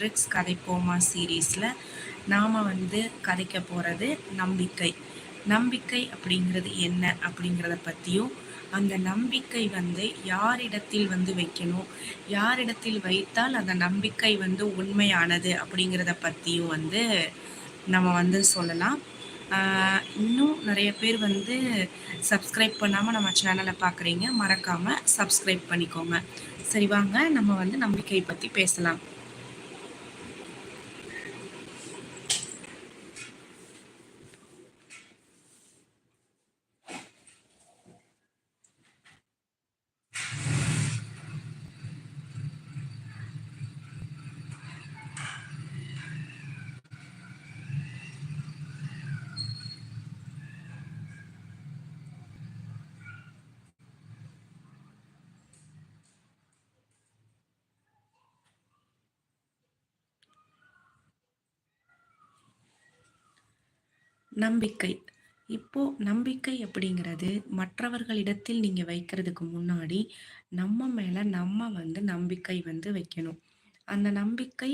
Tricks கதைப்போமா சீரீஸில் நாம் வந்து கதைக்க போகிறது நம்பிக்கை. நம்பிக்கை அப்படிங்கிறது என்ன அப்படிங்கிறத பற்றியும் அந்த நம்பிக்கை வந்து யாரிடத்தில் வந்து வைக்கணும்? யாரிடத்தில் வைத்தால் அந்த நம்பிக்கை வந்து உண்மையானது அப்படிங்கிறத பற்றியும் வந்து நம்ம வந்து சொல்லலாம். இன்னும் நிறைய பேர் வந்து சப்ஸ்கிரைப் பண்ணாமல் நம்ம சேனலை பார்க்குறீங்க மறக்காமல் சப்ஸ்கிரைப் பண்ணிக்கோங்க. சரி வாங்க நம்ம வந்து நம்பிக்கை பற்றி பேசலாம். நம்பிக்கை இப்போ நம்பிக்கை அப்படிங்கிறது மற்றவர்களிடத்தில் நீங்கள் வைக்கிறதுக்கு முன்னாடி நம்ம மேலே நம்ம வந்து நம்பிக்கை வந்து வைக்கணும். அந்த நம்பிக்கை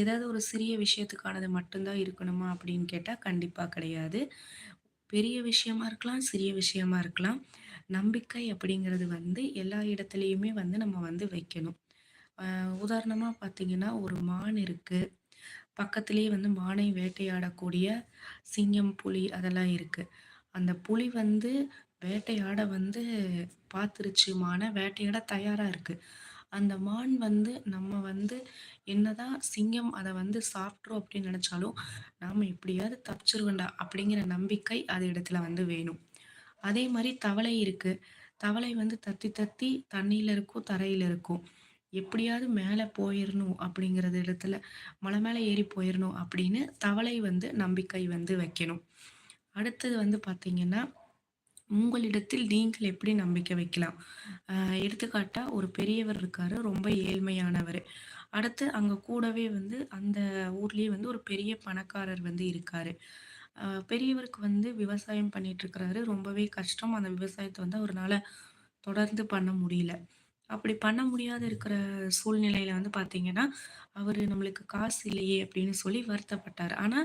ஏதாவது ஒரு சிறிய விஷயத்துக்கானது மட்டும்தான் இருக்கணுமா அப்படின்னு கேட்டால் கண்டிப்பாக கிடையாது. பெரிய விஷயமா இருக்கலாம், சிறிய விஷயமா இருக்கலாம். நம்பிக்கை அப்படிங்கிறது வந்து எல்லா இடத்துலையுமே வந்து நம்ம வந்து வைக்கணும். உதாரணமாக பார்த்தீங்கன்னா, ஒரு மான் இருக்குது பக்கத்துலேயே வந்து மானை வேட்டையாடக்கூடிய சிங்கம், புலி அதெல்லாம் இருக்குது அந்த புலி வந்து வேட்டையாட வந்து பார்த்துருச்சு மானை வேட்டையாட தயாராக இருக்குது அந்த மான் வந்து நம்ம வந்து என்னதான் சிங்கம் அதை வந்து சாப்பிட்ரும் அப்படின்னு நினச்சாலும் நாம் எப்படியாவது தப்பிச்சுருவேன்டா அப்படிங்கிற நம்பிக்கை அது இடத்துல வந்து வேணும். அதே மாதிரி தவளை இருக்குது தவளை வந்து தத்தி தத்தி தண்ணியில் இருக்கும், தரையில் இருக்கும். எப்படியாவது மேலே போயிடணும் அப்படிங்கிறது இடத்துல மலை மேலே ஏறி போயிடணும் அப்படின்னு தவளை வந்து நம்பிக்கை வந்து வைக்கணும். அடுத்தது வந்து பார்த்தீங்கன்னா, உங்களிடத்தில் நீங்கள் எப்படி நம்பிக்கை வைக்கலாம்? எடுத்துக்காட்டால் ஒரு பெரியவர் இருக்காரு. ரொம்ப ஏழ்மையானவர் அடுத்து அங்கே கூடவே வந்து அந்த ஊர்லேயே வந்து ஒரு பெரிய பணக்காரர் வந்து இருக்காரு. பெரியவருக்கு வந்து விவசாயம் பண்ணிட்டு இருக்கிறாரு. ரொம்பவே கஷ்டம். அந்த விவசாயத்தை வந்து அவரால் தொடர்ந்து பண்ண முடியல. அப்படி பண்ண முடியாத இருக்கிற சூழ்நிலையில வந்து பார்த்தீங்கன்னா, அவரு நம்மளுக்கு காசு இல்லையே அப்படின்னு சொல்லி வருத்தப்பட்டாரு. ஆனா,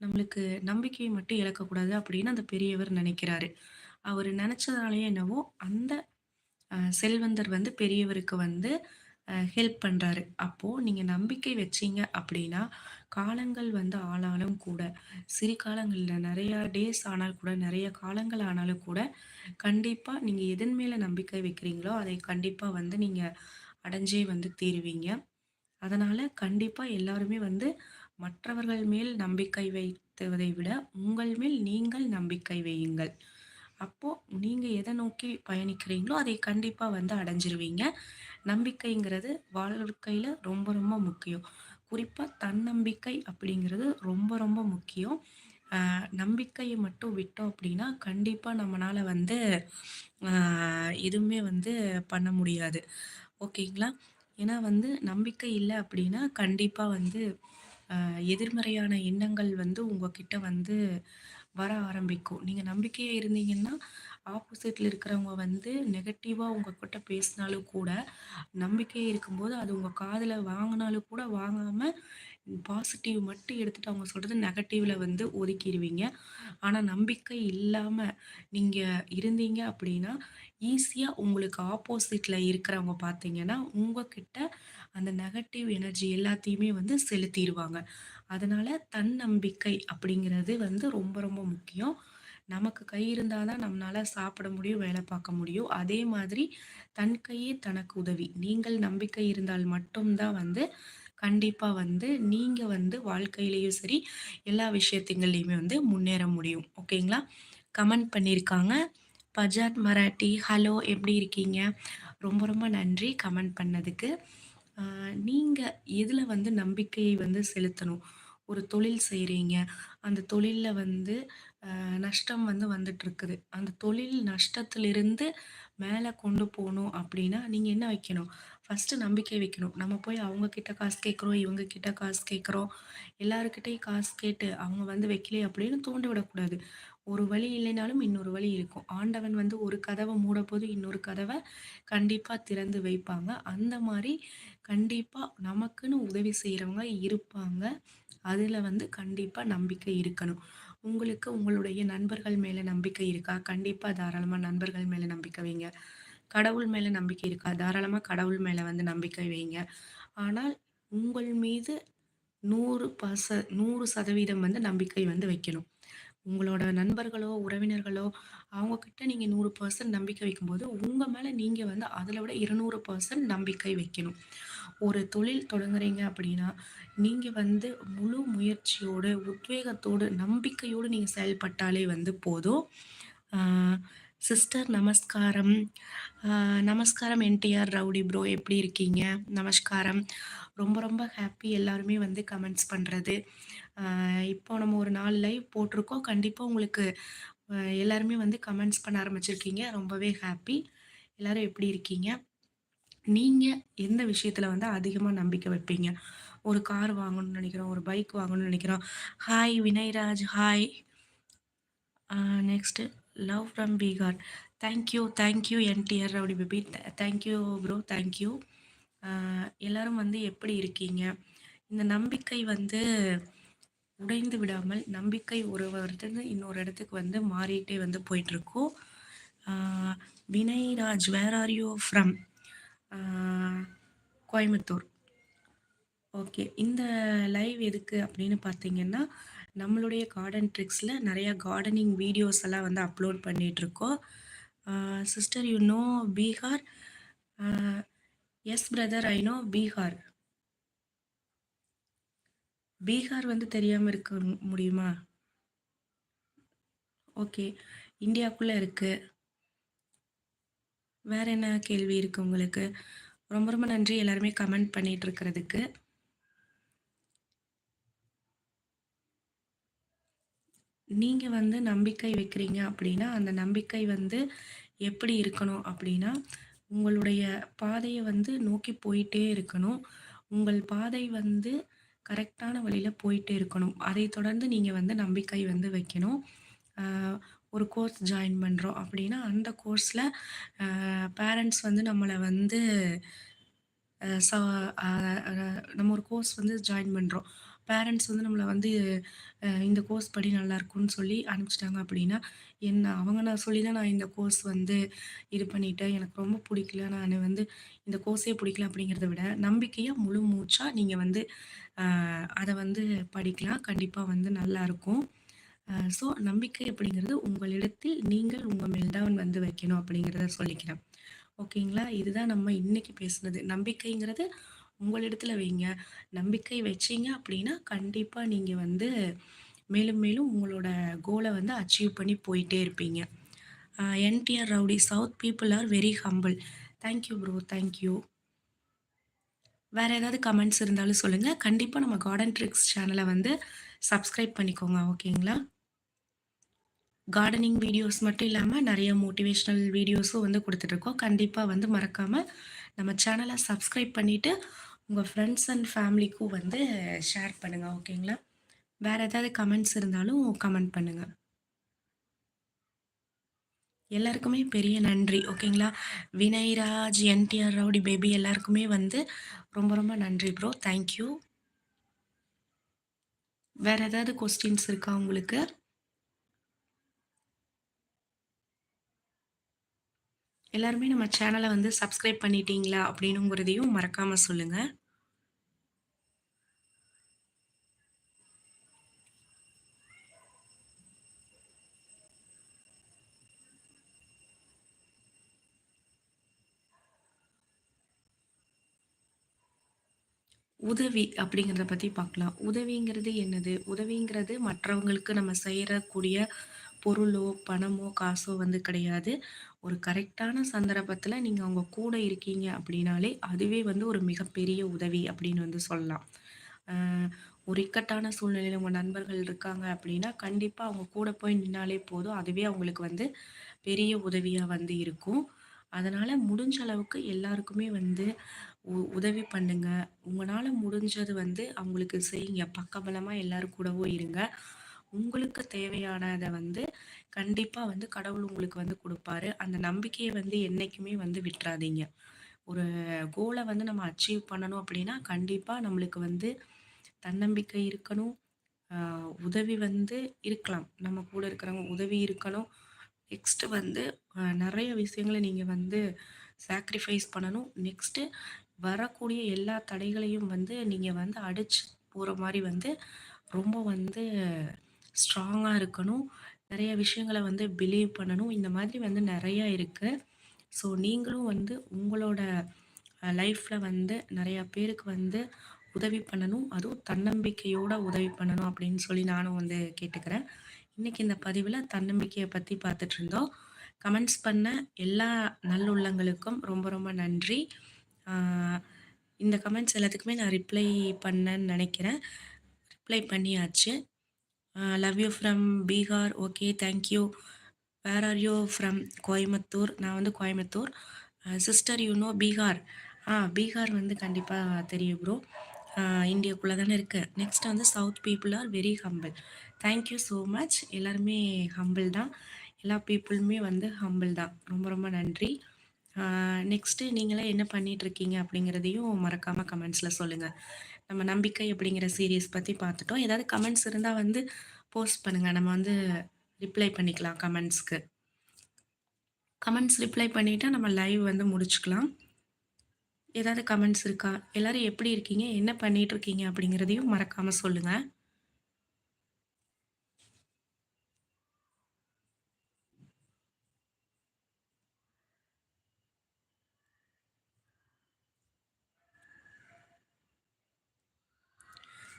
நம்மளுக்கு நம்பிக்கைய மட்டும் இழக்கக்கூடாது அப்படின்னு அந்த பெரியவர் நினைக்கிறாரு அவரு நெனச்சதுனாலயோ என்னவோ, அந்த அ செல்வந்தர் வந்து பெரியவருக்கு வந்து அ ஹெல்ப் பண்றாரு. அப்போ நீங்க நம்பிக்கை வச்சீங்க அப்படின்னா, காலங்கள் வந்து ஆனாலும் கூட, சிறு காலங்களில் நிறையா டேஸ் ஆனால் கூட, நிறைய காலங்கள் ஆனாலும் கூட, கண்டிப்பாக நீங்கள் எதன் மேலே நம்பிக்கை வைக்கிறீங்களோ, அதை கண்டிப்பாக வந்து நீங்கள் அடைஞ்சே வந்து தீருவீங்க. அதனால் கண்டிப்பாக எல்லாருமே வந்து மற்றவர்கள் மேல் நம்பிக்கை வைத்துவதை விட, உங்கள் மேல் நீங்கள் நம்பிக்கை வையுங்கள். அப்போது நீங்கள் எதை நோக்கி பயணிக்கிறீங்களோ, அதை கண்டிப்பாக வந்து அடைஞ்சிருவீங்க. நம்பிக்கைங்கிறது வாழ்க்கையில் ரொம்ப ரொம்ப முக்கியம். குறிப்பாக தன்னம்பிக்கை அப்படிங்கிறது ரொம்ப ரொம்ப முக்கியம். நம்பிக்கையை மட்டும் விட்டோம் அப்படின்னா, கண்டிப்பாக நம்மளால் வந்து எதுவுமே வந்து பண்ண முடியாது. ஓகேங்களா? ஏன்னா வந்து நம்பிக்கை இல்லை அப்படின்னா, கண்டிப்பாக வந்து எதிர்மறையான எண்ணங்கள் வந்து உங்ககிட்ட வந்து வர ஆரம்பிக்கும். நீங்கள் நம்பிக்கையாக இருந்தீங்கன்னா, ஆப்போசிட்டில் இருக்கிறவங்க வந்து நெகட்டிவா உங்ககிட்ட பேசினாலும் கூட, நம்பிக்கையாக இருக்கும்போது அது உங்கள் காதில் வாங்கினாலும் கூட வாங்காமல் பாசிட்டிவ் மட்டும் எடுத்துகிட்டு அவங்க சொல்கிறது நெகட்டிவில் வந்து ஒதுக்கிடுவீங்க ஆனால் நம்பிக்கை இல்லாமல் நீங்கள் இருந்தீங்க அப்படின்னா, ஈஸியாக உங்களுக்கு ஆப்போசிட்டில் இருக்கிறவங்க பார்த்தீங்கன்னா, உங்ககிட்ட அந்த நெகட்டிவ் எனர்ஜி எல்லாத்தையுமே வந்து செலுத்திடுவாங்க அதனால தன்னம்பிக்கை அப்படிங்கிறது வந்து ரொம்ப ரொம்ப முக்கியம். நமக்கு கை இருந்தால் தான் நம்மளால் சாப்பிட முடியும், வேலை பார்க்க முடியும். அதே மாதிரி தன் கையே தனக்கு உதவி. நீங்கள் நம்பிக்கை இருந்தால் மட்டும் தான் வந்து கண்டிப்பாக வந்து நீங்கள் வந்து வாழ்க்கையிலையும் சரி, எல்லா விஷயத்துங்கள்லயுமே வந்து முன்னேற முடியும். ஓகேங்களா? கமெண்ட் பண்ணியிருக்காங்க. பஜாத் மராட்டி ஹலோ எப்படி இருக்கீங்க? ரொம்ப ரொம்ப நன்றி கமெண்ட் பண்ணதுக்கு. நீங்கள் எதில் வந்து நம்பிக்கையை வந்து செலுத்தணும்? ஒரு தொழில் செய்கிறீங்க அந்த தொழிலில் வந்து நஷ்டம் வந்து வந்துட்டுருக்குது. அந்த தொழில் நஷ்டத்திலிருந்து மேலே கொண்டு போகணும் அப்படின்னா நீங்கள் என்ன வைக்கணும்? ஃபஸ்ட்டு நம்பிக்கை வைக்கணும். நம்ம போய் அவங்கக்கிட்ட காசு கேட்குறோம், இவங்கக்கிட்ட காசு கேட்குறோம். எல்லாருக்கிட்டையும் காசு கேட்டு அவங்க வந்து வைக்கலையே அப்படின்னு தூண்டி விடக்கூடாது. ஒரு வழி இல்லைனாலும் இன்னொரு வழி இருக்கும். ஆண்டவன் வந்து ஒரு கதவ மூடப்போது, இன்னொரு கதவை கண்டிப்பாக திறந்து வைப்பாங்க. அந்த மாதிரி கண்டிப்பாக நமக்குன்னு உதவி செய்கிறவங்க இருப்பாங்க. அதில் வந்து கண்டிப்பாக நம்பிக்கை இருக்கணும். உங்களுக்கு உங்களுடைய நண்பர்கள் மேலே நம்பிக்கை இருக்கா? கண்டிப்பாக தாராளமாக நண்பர்கள் மேலே நம்பிக்கை வைங்க. கடவுள் மேலே நம்பிக்கை இருக்கா? தாராளமாக கடவுள் மேலே வந்து நம்பிக்கை வைங்க. ஆனால் உங்கள் மீது நூறு பர்ச 100% வந்து நம்பிக்கை வந்து வைக்கணும். உங்களோட நண்பர்களோ, உறவினர்களோ அவங்க கிட்ட நீங்க 100% நம்பிக்கை வைக்கும்போது, உங்கள் மேலே நீங்கள் வந்து அதில் விட 200% நம்பிக்கை வைக்கணும். ஒரு தொழில் தொடங்குறீங்க அப்படின்னா, நீங்கள் வந்து முழு முயற்சியோடு, உத்வேகத்தோடு, நம்பிக்கையோடு நீங்கள் செயல்பட்டாலே வந்து போதும். சிஸ்டர் நமஸ்காரம். நமஸ்காரம் என்டிஆர் ரவுடி ப்ரோ எப்படி இருக்கீங்க? நமஸ்காரம். ரொம்ப ரொம்ப ஹாப்பி எல்லாருமே வந்து கமெண்ட்ஸ் பண்ணுறது இப்போ நம்ம ஒரு நாள் லைவ் போட்டிருக்கோம். கண்டிப்பாக உங்களுக்கு எல்லாருமே வந்து கமெண்ட்ஸ் பண்ண ஆரம்பிச்சிருக்கீங்க. ரொம்பவே ஹாப்பி எல்லாரும் எப்படி இருக்கீங்க? நீங்கள் எந்த விஷயத்தில் வந்து அதிகமாக நம்பிக்கை வைப்பீங்க? ஒரு கார் வாங்கணும்னு நினைக்கிறோம் ஒரு பைக் வாங்கணும்னு நினைக்கிறோம் hi Vinayraj hi. Next love from Bihar. Thank you, thank you NTR rowdy baby. The thank you bro, thank you. எல்லாரும் வந்து எப்படி இருக்கீங்க? இந்த நம்பிக்கை வந்து உடைந்து விடாமல், நம்பிக்கை ஒரு இடத்துல இன்னொரு இடத்துக்கு வந்து மாறிட்டே வந்து போயிட்டுருக்கோம் Vinayraj where are you from? Coimbatore. Okay. இந்த லைவ் எதுக்கு அப்படின்னு பார்த்தீங்கன்னா, நம்மளுடைய கார்டன் ட்ரிக்ஸில் நிறையா கார்டனிங் வீடியோஸ் எல்லாம் வந்து அப்லோட் பண்ணிகிட்ருக்கோம் sister you know Bihar? Yes brother I know Bihar. Bihar வந்து தெரியாமல் இருக்க முடியுமா? ஓகே. இந்தியாவுக்குள்ளே இருக்குது வேறு என்ன கேள்வி இருக்குது உங்களுக்கு? ரொம்ப ரொம்ப நன்றி எல்லாருமே கமெண்ட் பண்ணிட்டு இருக்கிறதுக்கு. நீங்கள் வந்து நம்பிக்கை வைக்கிறீங்க அப்படின்னா, அந்த நம்பிக்கை வந்து எப்படி இருக்கணும் அப்படின்னா, உங்களுடைய பாதையை வந்து நோக்கி போயிட்டே இருக்கணும். உங்கள் பாதை வந்து கரெக்டான வழியில் போயிட்டே இருக்கணும். அதை தொடர்ந்து நீங்கள் வந்து நம்பிக்கை வந்து வைக்கணும். ஒரு கோர்ஸ் ஜாயின் பண்ணுறோம் அப்படின்னா, அந்த கோர்ஸில் பேரண்ட்ஸ் வந்து நம்மளை வந்து ச நம்ம ஒரு கோர்ஸ் வந்து ஜாயின் பண்ணுறோம் பேரண்ட்ஸ் வந்து நம்மளை வந்து இந்த கோர்ஸ் படி நல்லாருக்கும்ன்னு சொல்லி அனுப்பிச்சிட்டாங்க அப்படின்னா, என்ன அவங்க நான் சொல்லி தான் நான் இந்த கோர்ஸ் வந்து இது பண்ணிட்டேன். எனக்கு ரொம்ப பிடிக்கல நான் வந்து இந்த கோர்ஸே பிடிக்கல அப்படிங்கிறத விட, நம்பிக்கையாக முழு மூச்சாக நீங்கள் வந்து அதை வந்து படிக்கலாம். கண்டிப்பாக வந்து நல்லாயிருக்கும் ஸோ நம்பிக்கை அப்படிங்கிறது உங்களிடத்தில் நீங்கள் உங்கள் மேல் தான் வந்து வைக்கணும் அப்படிங்கிறத சொல்லிக்கிறேன். ஓகேங்களா? இதுதான் நம்ம இன்னைக்கு பேசுனது. நம்பிக்கைங்கிறது உங்களிடத்தில் வைங்க. நம்பிக்கை வச்சீங்க அப்படின்னா, கண்டிப்பாக நீங்கள் வந்து மேலும் மேலும் உங்களோட கோலை வந்து அச்சீவ் பண்ணி போயிட்டே இருப்பீங்க. NTR rowdy south people are very humble. Thank you bro, thank you. வேற ஏதாவது கமெண்ட்ஸ் இருந்தாலும் சொல்லுங்கள் கண்டிப்பாக நம்ம கார்டன் ட்ரிக்ஸ் சேனலை வந்து சப்ஸ்கிரைப் பண்ணிக்கோங்க. ஓகேங்களா? கார்டனிங் வீடியோஸ் மட்டும் இல்லாமல் நிறைய மோட்டிவேஷ்னல் வீடியோஸும் வந்து கொடுத்துட்ருக்கோம் கண்டிப்பாக வந்து மறக்காமல் நம்ம சேனலை சப்ஸ்கிரைப் பண்ணிவிட்டு உங்கள் ஃப்ரெண்ட்ஸ் அண்ட் ஃபேமிலிக்கும் வந்து ஷேர் பண்ணுங்கள் ஓகேங்களா? வேற ஏதாவது கமெண்ட்ஸ் இருந்தாலும் கமெண்ட் பண்ணுங்கள் எல்லாருக்குமே பெரிய நன்றி. ஓகேங்களா? வினய்ராஜ், என்டிஆர் ரவுடி பேபி எல்லாருக்குமே வந்து ரொம்ப ரொம்ப நன்றி ப்ரோ. Thank you. வேற ஏதாவது கொஸ்டின்ஸ் இருக்கா உங்களுக்கு? எல்லாருமே நம்ம சேனலை வந்து சப்ஸ்கிரைப் பண்ணிட்டீங்களா? அப்படின்னுங்கிறதையும் மறக்காம சொல்லுங்க. உதவி அப்படிங்கிறத பத்தி பார்க்கலாம். உதவிங்கிறது என்னது? உதவிங்கிறது மற்றவங்களுக்கு நம்ம செய்யக்கூடிய பொருளோ, பணமோ, காசோ வந்து கிடையாது. ஒரு கரெக்டான சந்தர்ப்பத்தில் நீங்கள் அவங்க கூட இருக்கீங்க அப்படின்னாலே, அதுவே வந்து ஒரு மிகப்பெரிய உதவி அப்படின்னு வந்து சொல்லலாம். ஒரு இக்கட்டான சூழ்நிலையில் உங்கள் நண்பர்கள் இருக்காங்க அப்படின்னா, கண்டிப்பாக அவங்க கூட போய் நின்னாலே போதும். அதுவே அவங்களுக்கு வந்து பெரிய உதவியாக வந்து இருக்கும். அதனால் முடிஞ்ச அளவுக்கு எல்லாருக்குமே வந்து உ உதவி பண்ணுங்க. உங்களால் முடிஞ்சது வந்து அவங்களுக்கு செய்யுங்க. பக்கபலமாக எல்லாரும் கூடவும் இருங்க. உங்களுக்கு தேவையானதை வந்து கண்டிப்பாக வந்து கடவுள் உங்களுக்கு வந்து கொடுப்பாரு அந்த நம்பிக்கையை வந்து என்றைக்குமே வந்து விட்டுறாதீங்க ஒரு கோலை வந்து நம்ம அச்சீவ் பண்ணணும் அப்படின்னா, கண்டிப்பாக நம்மளுக்கு வந்து தன்னம்பிக்கை இருக்கணும். உதவி வந்து இருக்கலாம். நம்ம கூட இருக்கிறவங்க உதவி இருக்கணும். நெக்ஸ்ட்டு வந்து நிறைய விஷயங்களை விஷயங்கள வந்து சாக்ரிஃபைஸ் பண்ணணும். நெக்ஸ்ட்டு வரக்கூடிய எல்லா தடைகளையும் வந்து நீங்கள் வந்து அடிச்சு போகிற மாதிரி வந்து ரொம்ப வந்து ஸ்ட்ராங்காக இருக்கணும். நிறைய விஷயங்களை வந்து பிலீவ் பண்ணணும். இந்த மாதிரி வந்து நிறையா இருக்குது ஸோ நீங்களும் வந்து உங்களோட லைஃப்பில் வந்து நிறையா பேருக்கு வந்து உதவி பண்ணணும். அதுவும் தன்னம்பிக்கையோட உதவி பண்ணணும் அப்படின்னு சொல்லி நானும் வந்து கேட்டுக்கிறேன். இன்றைக்கி இந்த பதிவில் தன்னம்பிக்கையை பற்றி பார்த்துட்டு இருந்தோம் கமெண்ட்ஸ் பண்ண எல்லா நல்லுள்ளங்களுக்கும் ரொம்ப ரொம்ப நன்றி. இந்த கமெண்ட்ஸ் எல்லாத்துக்குமே நான் ரிப்ளை பண்ணேன்னு நினைக்கிறேன் ரிப்ளை பண்ணியாச்சு. Love you from Bihar. Okay thank you. Where are you from Coimbatore. நான் வந்து Coimbatore. Sister you know Bihar. ஆ பீகார் வந்து கண்டிப்பாக தெரியும் ப்ரோ. இந்தியாக்குள்ளே தானே இருக்குது நெக்ஸ்ட் வந்து south people are very humble. Thank you so much. எல்லாருமே ஹம்பிள் தான். எல்லா பீப்புளுமே வந்து ஹம்பிள் தான். ரொம்ப ரொம்ப நன்றி. நெக்ஸ்ட்டு நீங்களே என்ன பண்ணிகிட்ருக்கீங்க அப்படிங்கிறதையும் மறக்காமல் கமெண்ட்ஸில் சொல்லுங்கள் நம்ம நம்பிக்கை அப்படிங்கிற சீரீஸ் பற்றி பார்த்துட்டோம். ஏதாவது கமெண்ட்ஸ் இருந்தால் வந்து போஸ்ட் பண்ணுங்க. நம்ம வந்து ரிப்ளை பண்ணிக்கலாம் கமெண்ட்ஸ்க்கு. கமெண்ட்ஸ் ரிப்ளை பண்ணிட்டா நம்ம லைவ் வந்து முடிச்சுக்கலாம். ஏதாவது கமெண்ட்ஸ் இருக்கா? எல்லோரும் எப்படி இருக்கீங்க? என்ன பண்ணிகிட்ருக்கீங்க அப்படிங்கிறதையும் மறக்காமல் சொல்லுங்கள்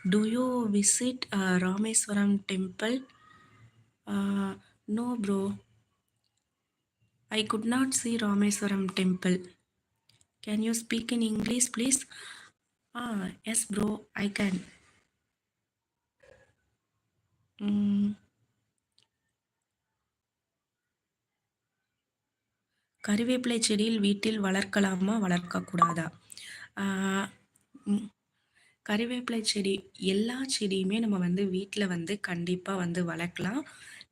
do you visit Rameswaram temple no bro I could not see Rameswaram temple can you speak in English please ah yes bro I can கருவேப்பிலை செடியில் வீட்டில் வளர்க்கலாமா வளர்க்கக்கூடாதா கருவேப்பிலை கறிவேப்பிலை செடி எல்லா செடியுமே நம்ம வந்து வீட்டில் வந்து கண்டிப்பாக வந்து வளர்க்கலாம்.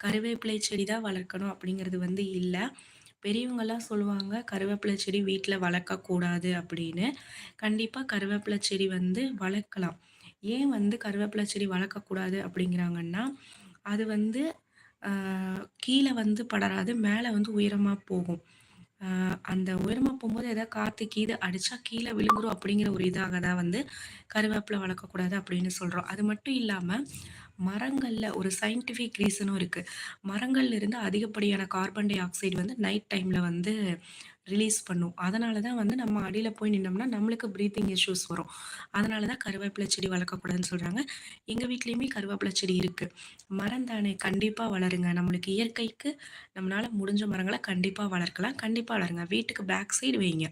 கறிவேப்பிலை செடி தான் வளர்க்கணும் அப்படிங்கிறது வந்து இல்லை பெரியவங்கெல்லாம் சொல்லுவாங்க, கருவேப்பிலை செடி வீட்டில் வளர்க்கக்கூடாது அப்படின்னு. கண்டிப்பாக கருவேப்பிலை செடி வந்து வளர்க்கலாம். ஏன் வந்து கருவேப்பிலை செடி வளர்க்கக்கூடாது அப்படிங்கிறாங்கன்னா, அது வந்து கீழே வந்து படராது. மேலே வந்து உயரமாக போகும். அ அந்த உயரமா போம்போது ஏதாவது காத்து கீது அடிச்சா கீழ விழுந்துரும் அப்படிங்கிற ஒரு இதாக தான் வந்து கருவேப்பில வளர்க்கக்கூடாது அப்படின்னு சொல்றோம். அது மட்டும் இல்லாம, மரங்களில் ஒரு சயின்டிஃபிக் ரீசனும் இருக்குது மரங்கள்ல இருந்து அதிகப்படியான கார்பன் டை ஆக்சைடு வந்து நைட் டைமில் வந்து ரிலீஸ் பண்ணும். அதனால தான் வந்து நம்ம அடியில் போய் நின்னோம்னா, நம்மளுக்கு ப்ரீத்திங் இஷ்யூஸ் வரும். அதனால தான் கருவேப்பிலை செடி வளர்க்கக்கூடாதுன்னு சொல்கிறாங்க எங்கள் வீட்லேயுமே கருவேப்பிலை செடி இருக்குது மரம் தானே கண்டிப்பாக வளருங்க. நம்மளுக்கு இயற்கைக்கு நம்மளால் முடிஞ்ச மரங்களை கண்டிப்பாக வளர்க்கலாம். கண்டிப்பாக வளருங்க. வீட்டுக்கு பேக் சைடு வைங்க.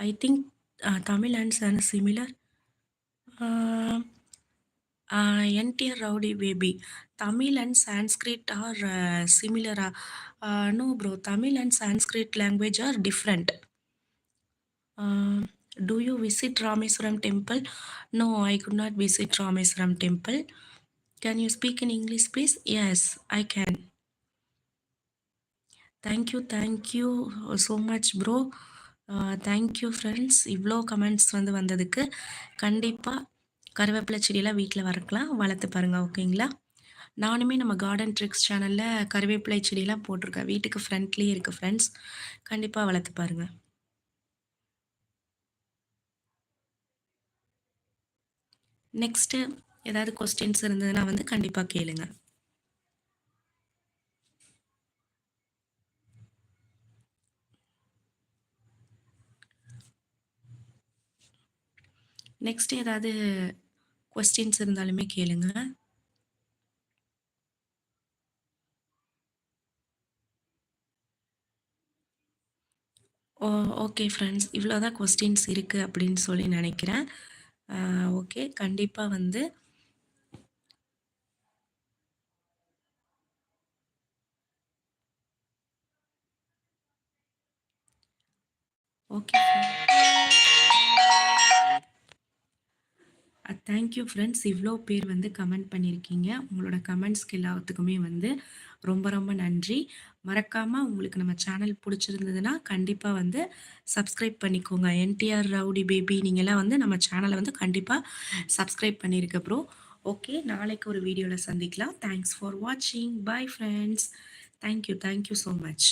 I think Tamil and sun similar. NTR rowdy baby. Tamil and Sanskrit are சிமிலரா? No bro. Tamil and Sanskrit language are different do you visit Rameswaram temple? No, I could not visit Rameswaram temple. Can you speak in English please? Yes, I can. Thank you, thank you so much bro. Thank you thank you friends. இவ்வளோ comments வந்து வந்ததுக்கு. கண்டிப்பாக கருவேப்பிலை செடியெல்லாம் வீட்டில் வளர்க்கலாம். வளர்த்து பாருங்கள் ஓகேங்களா? நானுமே நம்ம கார்டன் ட்ரிக்ஸ் சேனலில் கருவேப்பிலை செடியெல்லாம் போட்டிருக்கேன். வீட்டுக்கு ஃப்ரண்ட்லேயே இருக்குது ஃப்ரெண்ட்ஸ். கண்டிப்பாக வளர்த்து பாருங்கள் நெக்ஸ்ட்டு ஏதாவது கொஸ்டின்ஸ் இருந்ததுன்னா வந்து கண்டிப்பாக கேளுங்க. நெக்ஸ்ட் ஏதாவது கொஸ்டின்ஸ் இருந்தாலுமே கேளுங்க. ஓ! Okay friends. இவ்வளோதான் கொஸ்டின்ஸ் இருக்குது அப்படின்னு சொல்லி நினைக்கிறேன் ஓகே. கண்டிப்பாக வந்து ஓகே. தேங்க்யூ ஃப்ரெண்ட்ஸ் இவ்வளோ பேர் வந்து கமெண்ட் பண்ணியிருக்கீங்க உங்களோட கமெண்ட்ஸ்க்கு எல்லாத்துக்குமே வந்து ரொம்ப ரொம்ப நன்றி. மறக்காமல் உங்களுக்கு நம்ம சேனல் பிடிச்சிருந்ததுன்னா கண்டிப்பாக வந்து சப்ஸ்கிரைப் பண்ணிக்கோங்க. என்டிஆர் ரவுடி பேபி நீங்கள்லாம் வந்து நம்ம சேனலை வந்து கண்டிப்பாக சப்ஸ்கிரைப் பண்ணியிருக்க ப்ரோ ஓகே நாளைக்கு ஒரு வீடியோவில் சந்திக்கலாம். தேங்க்ஸ் ஃபார் வாட்சிங் bye friends thank you thank you so much